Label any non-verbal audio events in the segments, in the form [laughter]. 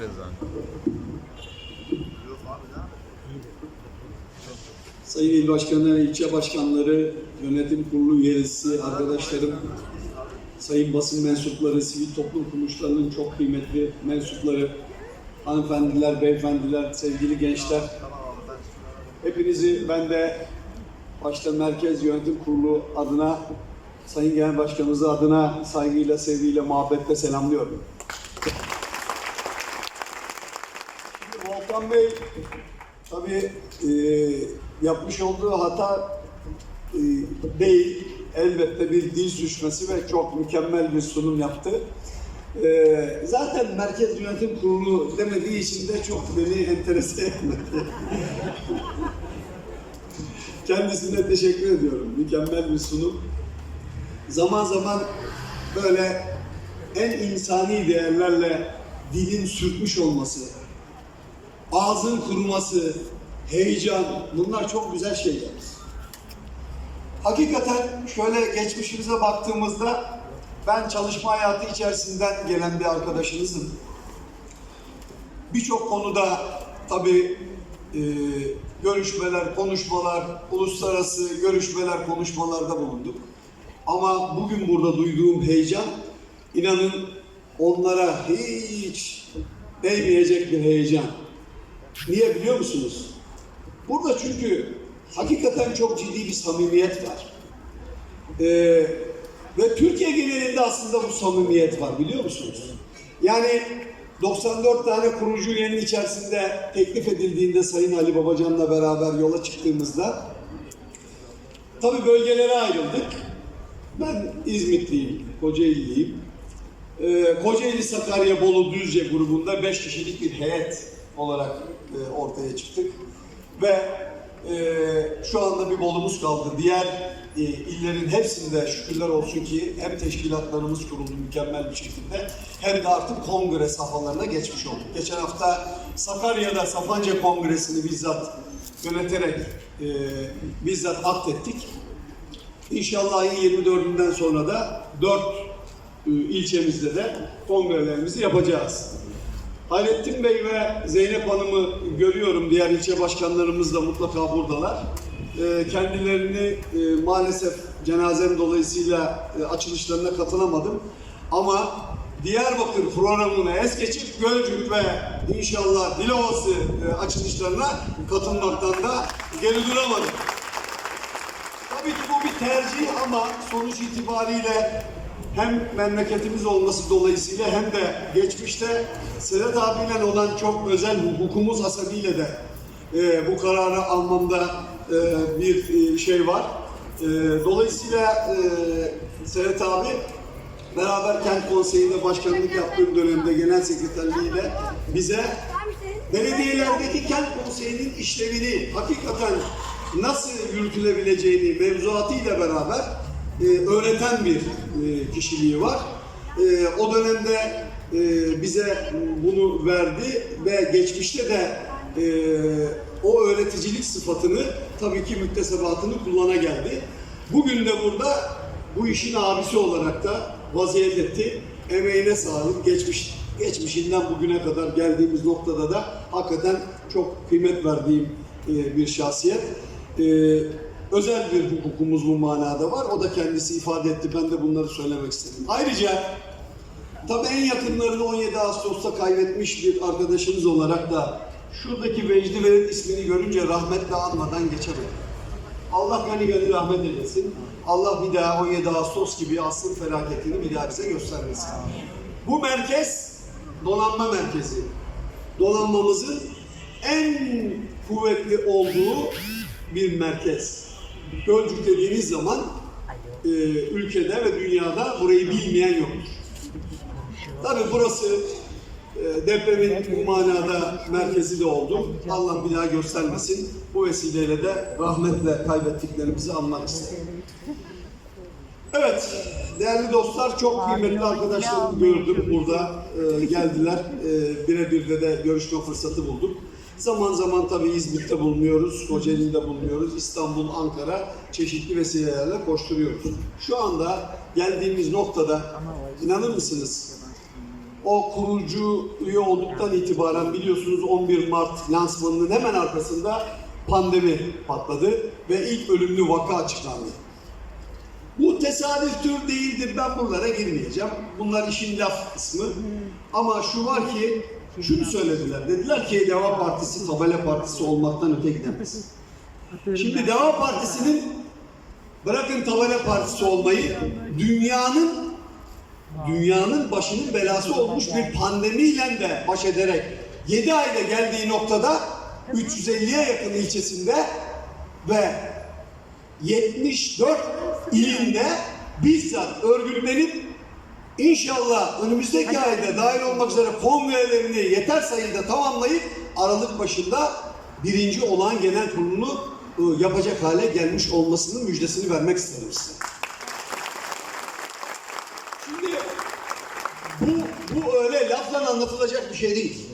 Öyle. Sayın İl Başkanı, ilçe başkanları, yönetim kurulu üyesi, arkadaşlarım, sayın basın mensupları, sivil toplum kuruluşlarının çok kıymetli mensupları, hanımefendiler, beyefendiler, sevgili gençler. Hepinizi ben de başta Merkez Yönetim Kurulu adına, Sayın Genel Başkanımız adına saygıyla, sevgiyle, muhabbetle selamlıyorum. Volkan Bey tabii e, yapmış olduğu hata e, değil. Elbette bir dil sürçmesi ve çok mükemmel bir sunum yaptı. E, zaten Merkez Yönetim Kurulu demediği için de çok beni enterese etmedi. [laughs] Kendisine teşekkür ediyorum. Mükemmel bir sunum. Zaman zaman böyle en insani değerlerle dilin sürtmüş olması, ağzın kuruması, heyecan bunlar çok güzel şeyler. Hakikaten şöyle geçmişimize baktığımızda ben çalışma hayatı içerisinden gelen bir arkadaşınızım. Birçok konuda tabii e, görüşmeler, konuşmalar, uluslararası görüşmeler, konuşmalarda bulunduk. Ama bugün burada duyduğum heyecan, inanın onlara hiç değmeyecek bir heyecan. Niye biliyor musunuz? Burada çünkü hakikaten çok ciddi bir samimiyet var. Ee, ve Türkiye genelinde aslında bu samimiyet var biliyor musunuz? Yani 94 tane kurucu üyenin içerisinde teklif edildiğinde Sayın Ali Babacan'la beraber yola çıktığımızda tabii bölgelere ayrıldık. Ben İzmitliyim, Kocaeli'liyim. Ee, Kocaeli, Sakarya, Bolu, Düzce grubunda 5 kişilik bir heyet olarak e, ortaya çıktık. Ve e, şu anda bir Bolu'muz kaldı. Diğer e, illerin hepsinde şükürler olsun ki hem teşkilatlarımız kuruldu mükemmel bir şekilde hem de artık kongre safhalarına geçmiş olduk. Geçen hafta Sakarya'da Sapanca Kongresi'ni bizzat yöneterek e, bizzat aktettik. İnşallah ayın 24'ünden sonra da 4 e, ilçemizde de kongrelerimizi yapacağız. Hayrettin Bey ve Zeynep Hanım'ı görüyorum. Diğer ilçe başkanlarımız da mutlaka buradalar. E, Kendilerini e, maalesef cenazem dolayısıyla e, açılışlarına katılamadım. Ama Diyarbakır programını es geçip Gölcük ve inşallah Dilovası e, açılışlarına katılmaktan da geri duramadım. Tabii ki bu bir tercih ama sonuç itibariyle hem memleketimiz olması dolayısıyla hem de geçmişte Sedat abiyle olan çok özel hukukumuz hasebiyle de e, bu kararı almamda e, bir e, şey var. E, dolayısıyla e, Sedat abi beraber kent konseyinde başkanlık yaptığım dönemde genel sekreterliğiyle bize belediyelerdeki kent konseyinin işlevini hakikaten nasıl yürütülebileceğini mevzuatıyla beraber e, öğreten bir e, kişiliği var. E, o dönemde e, bize bunu verdi ve geçmişte de e, o öğreticilik sıfatını tabii ki müktesebatını kullana geldi. Bugün de burada bu işin abisi olarak da vaziyet etti. Emeğine sağlık. Geçmiş geçmişinden bugüne kadar geldiğimiz noktada da hakikaten çok kıymet verdiğim e, bir şahsiyet. E, özel bir hukukumuz bu manada var. O da kendisi ifade etti. Ben de bunları söylemek istedim. Ayrıca tabii en yakınlarını 17 Ağustos'ta kaybetmiş bir arkadaşınız olarak da şuradaki Vecdi Verit ismini görünce rahmetle anmadan geçemedim. Allah gani gani rahmet eylesin. Allah bir daha 17 Ağustos gibi asıl felaketini bir daha bize göstermesin. Bu merkez donanma merkezi. Donanmamızın en kuvvetli olduğu bir merkez. Gölcük dediğiniz zaman e, ülkede ve dünyada burayı bilmeyen yoktur. Tabii burası e, depremin bu manada merkezi de oldu. Allah bir daha göstermesin. Bu vesileyle de rahmetle kaybettiklerimizi anmak isterim. Evet, değerli dostlar çok kıymetli arkadaşlarımı gördüm burada e, geldiler. E, birebir de de görüşme fırsatı bulduk. Zaman zaman tabii İzmit'te bulunuyoruz, Kocaeli'de bulunuyoruz, İstanbul, Ankara çeşitli vesilelerle koşturuyoruz. Şu anda geldiğimiz noktada inanır mısınız? o kurucu üye olduktan itibaren biliyorsunuz 11 Mart lansmanının hemen arkasında pandemi patladı ve ilk ölümlü vaka açıklandı. Bu tesadüf tür değildir. Ben bunlara girmeyeceğim. Bunlar işin laf kısmı. Ama şu var ki şunu söylediler. Dediler ki Deva Partisi tabela partisi olmaktan öte gidemez. Şimdi Deva Partisi'nin bırakın tabela partisi olmayı dünyanın dünyanın başının belası olmuş bir pandemiyle de baş ederek 7 ayda geldiği noktada 350'ye yakın ilçesinde ve 74 ilinde bizzat örgütlenip inşallah önümüzdeki ayda dahil olmak üzere kongrelerini yeter sayıda tamamlayıp Aralık başında birinci olan genel kurulunu e, yapacak hale gelmiş olmasının müjdesini vermek isterim size. Şimdi bu, bu öyle lafla anlatılacak bir şey değil.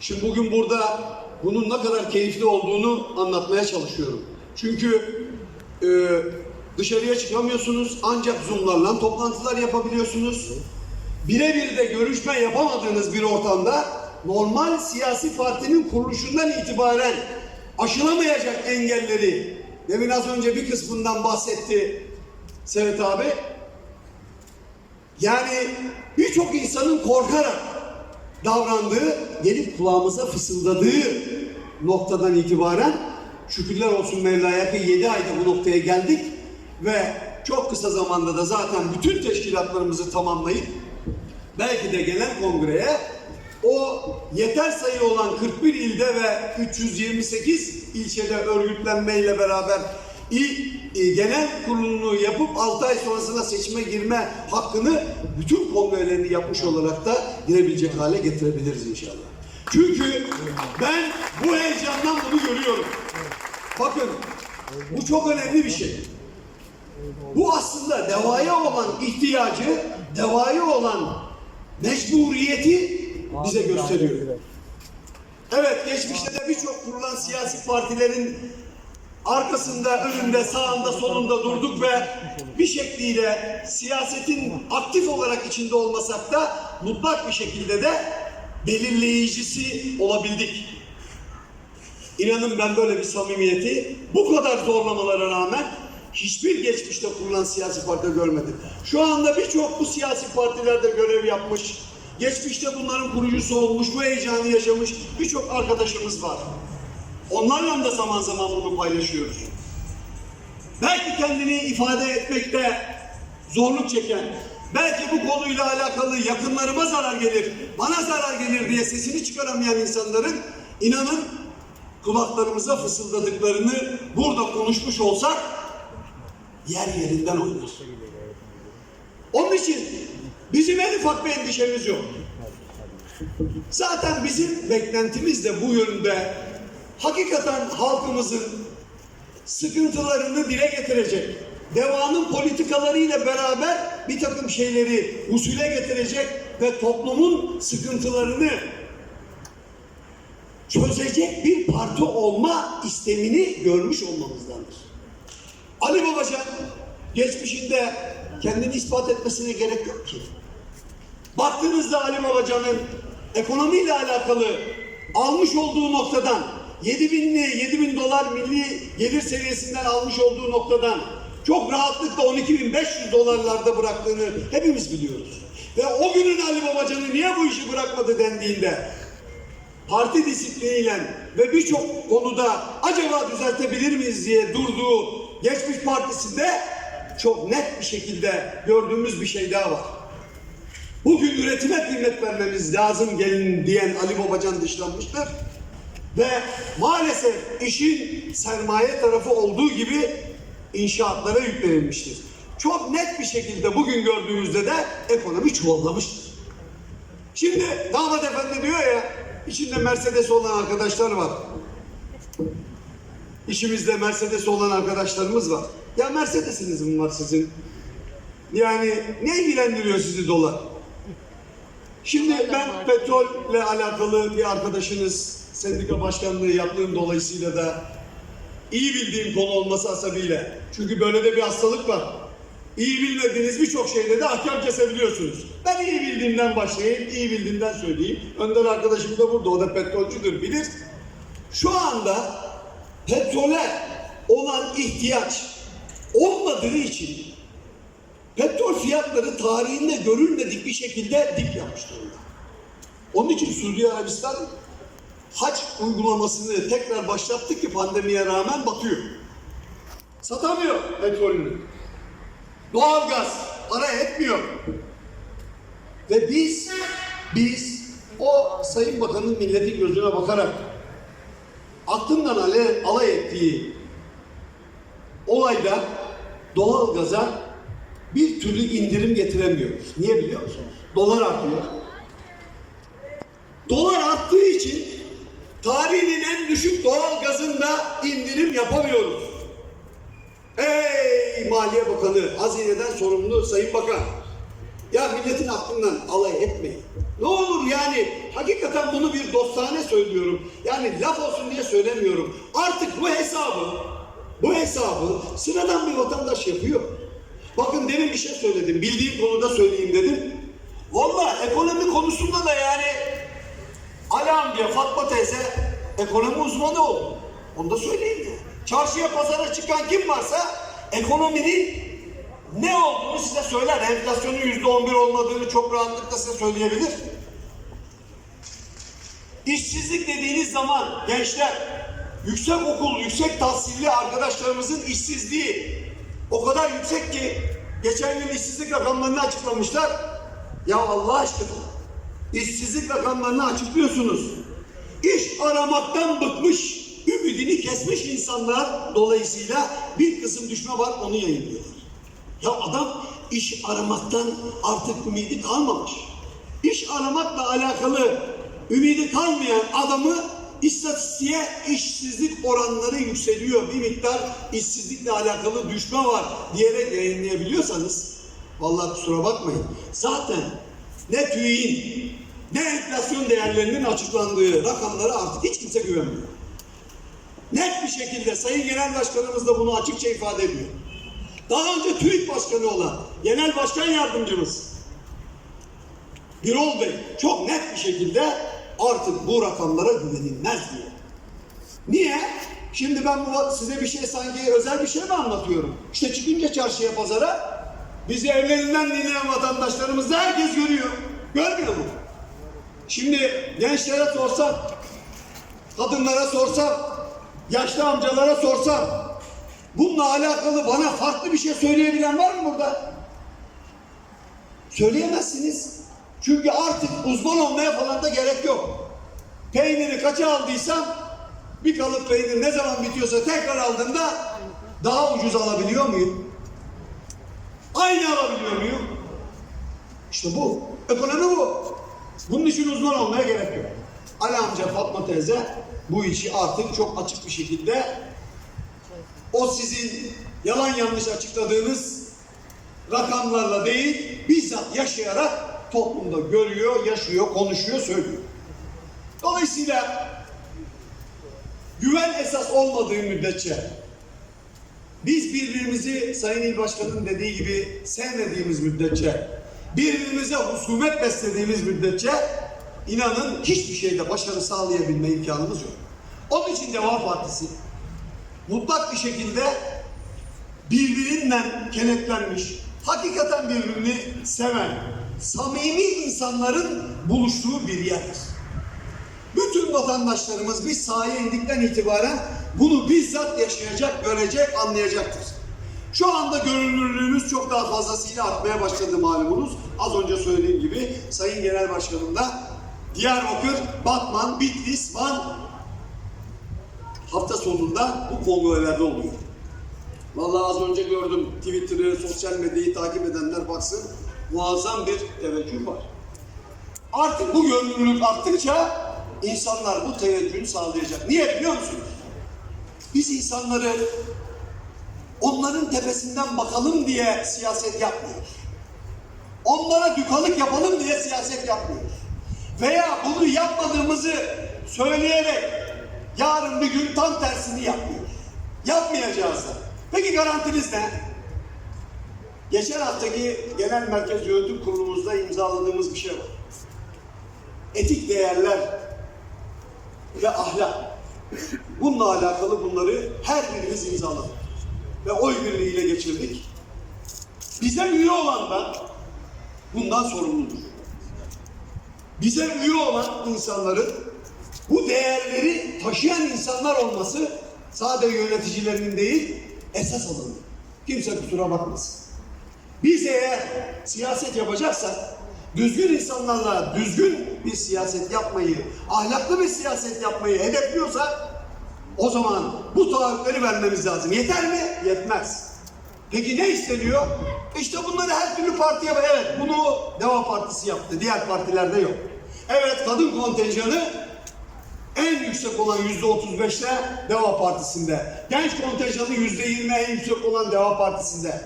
Şimdi bugün burada bunun ne kadar keyifli olduğunu anlatmaya çalışıyorum. Çünkü e, dışarıya çıkamıyorsunuz ancak Zoom'larla toplantılar yapabiliyorsunuz. Birebir de görüşme yapamadığınız bir ortamda normal siyasi partinin kuruluşundan itibaren aşılamayacak engelleri demin az önce bir kısmından bahsetti Sevet abi. Yani birçok insanın korkarak davrandığı, gelip kulağımıza fısıldadığı noktadan itibaren şükürler olsun Mevla'ya ki 7 ayda bu noktaya geldik ve çok kısa zamanda da zaten bütün teşkilatlarımızı tamamlayıp belki de gelen kongreye o yeter sayı olan 41 ilde ve 328 ilçede örgütlenmeyle beraber il e, genel kurulunu yapıp 6 ay sonrasında seçime girme hakkını bütün kongrelerini yapmış olarak da girebilecek hale getirebiliriz inşallah. Çünkü ben bu heyecandan bunu görüyorum. Bakın bu çok önemli bir şey. Bu aslında devaya olan ihtiyacı, devaya olan mecburiyeti bize gösteriyor. Evet geçmişte de birçok kurulan siyasi partilerin arkasında, önünde, sağında, solunda durduk ve bir şekliyle siyasetin aktif olarak içinde olmasak da mutlak bir şekilde de belirleyicisi olabildik. İnanın ben böyle bir samimiyeti bu kadar zorlamalara rağmen hiçbir geçmişte kurulan siyasi parti görmedim. Şu anda birçok bu siyasi partilerde görev yapmış, geçmişte bunların kurucusu olmuş, bu heyecanı yaşamış birçok arkadaşımız var. Onlarla da zaman zaman bunu paylaşıyoruz. Belki kendini ifade etmekte zorluk çeken, belki bu konuyla alakalı yakınlarıma zarar gelir, bana zarar gelir diye sesini çıkaramayan insanların inanın kulaklarımıza fısıldadıklarını burada konuşmuş olsak yer yerinden oynar. Onun için bizim en ufak bir endişemiz yok. Zaten bizim beklentimiz de bu yönde hakikaten halkımızın sıkıntılarını dile getirecek, devanın politikalarıyla beraber bir takım şeyleri usule getirecek ve toplumun sıkıntılarını çözecek bir parti olma istemini görmüş olmamızdandır. Ali Babacan geçmişinde kendini ispat etmesine gerek yok ki. Baktığınızda Ali Babacan'ın ekonomiyle alakalı almış olduğu noktadan 7 binli 7 bin dolar milli gelir seviyesinden almış olduğu noktadan çok rahatlıkla 12.500 dolarlarda bıraktığını hepimiz biliyoruz. Ve o günün Ali Babacan'ı niye bu işi bırakmadı dendiğinde parti disipliniyle ve birçok konuda acaba düzeltebilir miyiz diye durduğu geçmiş partisinde çok net bir şekilde gördüğümüz bir şey daha var. Bugün üretime kıymet vermemiz lazım gelin diyen Ali Babacan dışlanmıştır. Ve maalesef işin sermaye tarafı olduğu gibi inşaatlara yüklenilmiştir. Çok net bir şekilde bugün gördüğümüzde de ekonomi çuvallamıştır. Şimdi damat efendi diyor ya, içinde Mercedes olan arkadaşlar var. İşimizde Mercedes olan arkadaşlarımız var. Ya Mercedes'iniz var sizin? Yani ne ilgilendiriyor sizi dolar? Şimdi ben petrolle alakalı bir arkadaşınız sendika başkanlığı yaptığım dolayısıyla da iyi bildiğim konu olması hasebiyle. Çünkü böyle de bir hastalık var. iyi bilmediğiniz birçok şeyde de ahkam kesebiliyorsunuz. Ben iyi bildiğimden başlayayım, iyi bildiğimden söyleyeyim. Önder arkadaşım da burada, o da petrolcüdür, bilir. Şu anda petrole olan ihtiyaç olmadığı için petrol fiyatları tarihinde görülmedik bir şekilde dip yapmış durumda. Onun için Suudi Arabistan hac uygulamasını tekrar başlattı ki pandemiye rağmen batıyor. Satamıyor petrolünü. Doğalgaz para etmiyor. Ve biz, biz o Sayın Bakan'ın milletin gözüne bakarak aklından alay, alay ettiği olayda doğalgaza bir türlü indirim getiremiyoruz. Niye biliyor musunuz? Dolar artıyor. Dolar arttığı için tarihinin en düşük doğal gazında indirim yapamıyoruz. Ey Maliye Bakanı, hazineden sorumlu Sayın Bakan. Ya milletin aklından alay etmeyin. Ne olur yani hakikaten bunu bir dostane söylüyorum. Yani laf olsun diye söylemiyorum. Artık bu hesabı, bu hesabı sıradan bir vatandaş yapıyor. Bakın demin bir şey söyledim. Bildiğim konuda söyleyeyim dedim. Valla ekonomi konusunda da yani Ali amca, Fatma teyze ekonomi uzmanı oldu. Onu da söyleyeyim ya. Çarşıya pazara çıkan kim varsa ekonominin ne olduğunu size söyler. Enflasyonun yüzde on bir olmadığını çok rahatlıkla size söyleyebilir. İşsizlik dediğiniz zaman gençler, yüksek okul, yüksek tahsilli arkadaşlarımızın işsizliği o kadar yüksek ki geçen gün işsizlik rakamlarını açıklamışlar. Ya Allah aşkına işsizlik rakamlarını açıklıyorsunuz. İş aramaktan bıkmış, ümidini kesmiş insanlar dolayısıyla bir kısım düşme var onu yayınlıyorlar. Ya adam iş aramaktan artık ümidi kalmamış. İş aramakla alakalı ümidi kalmayan adamı istatistiğe işsizlik oranları yükseliyor. Bir miktar işsizlikle alakalı düşme var diyerek yayınlayabiliyorsanız vallahi kusura bakmayın. Zaten ne TÜİ'nin ne enflasyon değerlerinin açıklandığı rakamlara artık hiç kimse güvenmiyor. Net bir şekilde Sayın Genel Başkanımız da bunu açıkça ifade ediyor. Daha önce TÜİK Başkanı olan Genel Başkan Yardımcımız Birol Bey çok net bir şekilde artık bu rakamlara güvenilmez diyor. Niye? Şimdi ben bu size bir şey sanki özel bir şey mi anlatıyorum? İşte çıkınca çarşıya pazara bizi evlerinden dinleyen vatandaşlarımız da herkes görüyor. Görmüyor mu? Şimdi gençlere sorsam, kadınlara sorsam, yaşlı amcalara sorsam, bununla alakalı bana farklı bir şey söyleyebilen var mı burada? Söyleyemezsiniz. Çünkü artık uzman olmaya falan da gerek yok. Peyniri kaça aldıysam bir kalıp peynir ne zaman bitiyorsa tekrar aldığımda daha ucuz alabiliyor muyum? Aynı alabiliyor muyum? İşte bu. Ekonomi bu. Bunun için uzman olmaya gerek yok. Ali amca, Fatma teyze bu işi artık çok açık bir şekilde o sizin yalan yanlış açıkladığınız rakamlarla değil, bizzat yaşayarak toplumda görüyor, yaşıyor, konuşuyor, söylüyor. Dolayısıyla güven esas olmadığı müddetçe biz birbirimizi Sayın İl Başkanı'nın dediği gibi sevmediğimiz müddetçe, birbirimize husumet beslediğimiz müddetçe inanın hiçbir şeyde başarı sağlayabilme imkanımız yok. Onun için Deva Partisi mutlak bir şekilde birbirinden kenetlenmiş, hakikaten birbirini seven, samimi insanların buluştuğu bir yerdir. Bütün vatandaşlarımız biz sahaya indikten itibaren bunu bizzat yaşayacak, görecek, anlayacaktır. Şu anda görünürlüğümüz çok daha fazlasıyla artmaya başladı malumunuz. Az önce söylediğim gibi Sayın Genel Başkanım da Diyarbakır, Batman, Bitlis, Van hafta sonunda bu kongrelerde oluyor. Vallahi az önce gördüm Twitter'ı, sosyal medyayı takip edenler baksın muazzam bir teveccüh var. Artık bu görünürlük arttıkça insanlar bu teveccühü sağlayacak. Niye biliyor musunuz? Biz insanları onların tepesinden bakalım diye siyaset yapmıyoruz. Onlara dükalık yapalım diye siyaset yapmıyoruz. Veya bunu yapmadığımızı söyleyerek yarın bir gün tam tersini yapmıyoruz. Yapmayacağız da. Peki garantiniz ne? Geçen haftaki Genel Merkez Yönetim Kurulumuzda imzaladığımız bir şey var. Etik değerler ve ahlak. Bununla alakalı bunları her birimiz imzaladık. Ve oy birliğiyle geçirdik. Bize üye olan da bundan sorumludur. Bize üye olan insanların bu değerleri taşıyan insanlar olması sadece yöneticilerinin değil, esas alınır. Kimse kusura bakmasın. Biz eğer siyaset yapacaksak, düzgün insanlarla düzgün bir siyaset yapmayı, ahlaklı bir siyaset yapmayı hedefliyorsak, o zaman bu taahhütleri vermemiz lazım. Yeter mi? Yetmez. Peki ne isteniyor? İşte bunları her türlü parti yapıyor. Evet bunu Deva Partisi yaptı. Diğer partilerde yok. Evet kadın kontenjanı en yüksek olan yüzde otuz beşte Deva Partisi'nde. Genç kontenjanı yüzde yirmi en yüksek olan Deva Partisi'nde.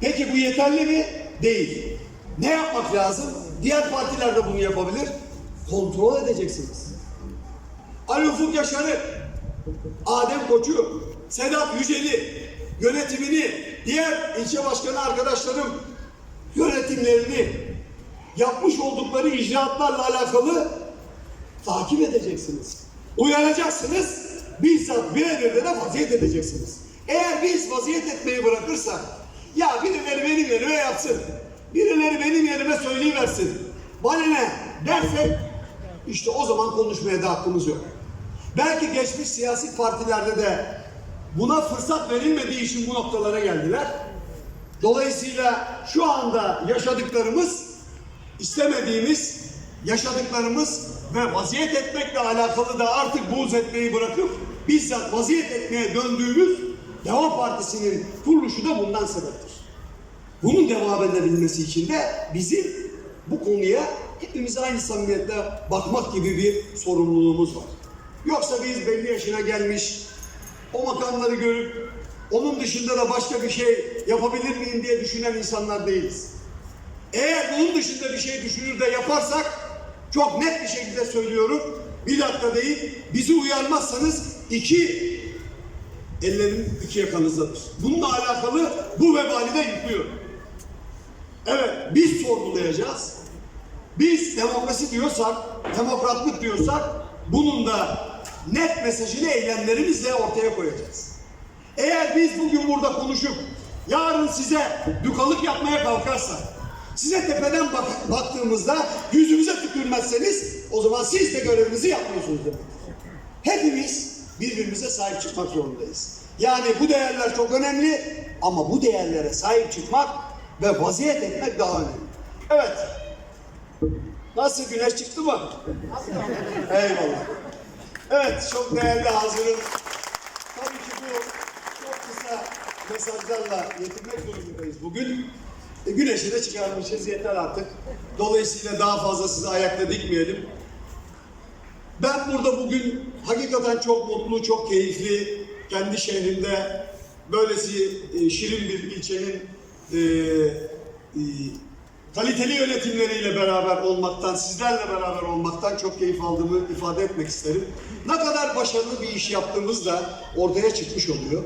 Peki bu yeterli mi? Değil. Ne yapmak lazım? Diğer partiler de bunu yapabilir. Kontrol edeceksiniz. Ali Ufuk Yaşar'ı, Adem Koç'u, Sedat Yücel'i, yönetimini, diğer ilçe başkanı arkadaşlarım yönetimlerini, yapmış oldukları icraatlarla alakalı takip edeceksiniz. Uyaracaksınız, bizzat birebir de vaziyet edeceksiniz. Eğer biz vaziyet etmeyi bırakırsak, ya birileri benim yerime yapsın, birileri benim yerime söyleyiversin, bana ne dersek, işte o zaman konuşmaya da hakkımız yok. Belki geçmiş siyasi partilerde de buna fırsat verilmediği için bu noktalara geldiler. Dolayısıyla şu anda yaşadıklarımız istemediğimiz yaşadıklarımız ve vaziyet etmekle alakalı da artık buğz etmeyi bırakıp bizzat vaziyet etmeye döndüğümüz Deva Partisi'nin kuruluşu da bundan sebeptir. Bunun devam edebilmesi için de bizim bu konuya hepimiz aynı samimiyetle bakmak gibi bir sorumluluğumuz var. Yoksa biz belli yaşına gelmiş, o makamları görüp onun dışında da başka bir şey yapabilir miyim diye düşünen insanlar değiliz. Eğer bunun dışında bir şey düşünür de yaparsak çok net bir şekilde söylüyorum. Bir dakika değil, bizi uyarmazsanız iki ellerim iki yakanızdadır. Bununla alakalı bu vebali de yüklüyorum. Evet, biz sorgulayacağız. Biz demokrasi diyorsak, demokratlık diyorsak bunun da net mesajını eylemlerimizle ortaya koyacağız. Eğer biz bugün burada konuşup yarın size dukalık yapmaya kalkarsak, size tepeden bak- baktığımızda yüzümüze tükürmezseniz o zaman siz de görevinizi yapmıyorsunuz demek. Hepimiz birbirimize sahip çıkmak zorundayız. Yani bu değerler çok önemli ama bu değerlere sahip çıkmak ve vaziyet etmek daha önemli. Evet. Nasıl güneş çıktı mı? Eyvallah. Evet çok değerli hazırım. Tabii ki bu çok kısa mesajlarla yetinmek durumundayız bugün. E, güneşi de çıkarmışız yeter artık. Dolayısıyla daha fazla sizi ayakta dikmeyelim. Ben burada bugün hakikaten çok mutlu, çok keyifli, kendi şehrimde böylesi e, şirin bir ilçenin e, e, kaliteli yönetimleriyle beraber olmaktan, sizlerle beraber olmaktan çok keyif aldığımı ifade etmek isterim. Ne kadar başarılı bir iş yaptığımız da ortaya çıkmış oluyor.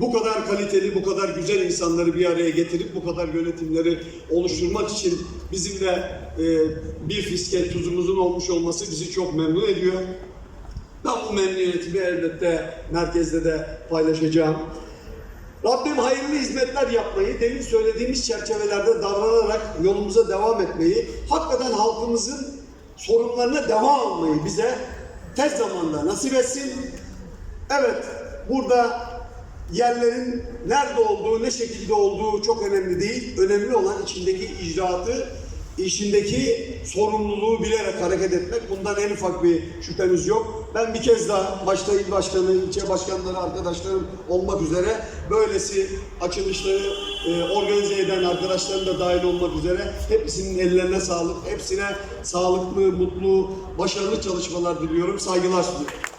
Bu kadar kaliteli, bu kadar güzel insanları bir araya getirip bu kadar yönetimleri oluşturmak için bizim de e, bir fiske tuzumuzun olmuş olması bizi çok memnun ediyor. Ben bu memnuniyetimi elbette merkezde de paylaşacağım. Rabbim hayırlı hizmetler yapmayı, demin söylediğimiz çerçevelerde davranarak yolumuza devam etmeyi, hakikaten halkımızın sorunlarına devam almayı bize tez zamanda nasip etsin. Evet, burada yerlerin nerede olduğu, ne şekilde olduğu çok önemli değil. Önemli olan içindeki icraatı, işindeki sorumluluğu bilerek hareket etmek. Bundan en ufak bir şüphemiz yok. Ben bir kez daha başta il başkanı, ilçe başkanları, arkadaşlarım olmak üzere böylesi açılışları e, organize eden arkadaşlarım da dahil olmak üzere hepsinin ellerine sağlık, hepsine sağlıklı, mutlu, başarılı çalışmalar diliyorum. Saygılar sunuyorum.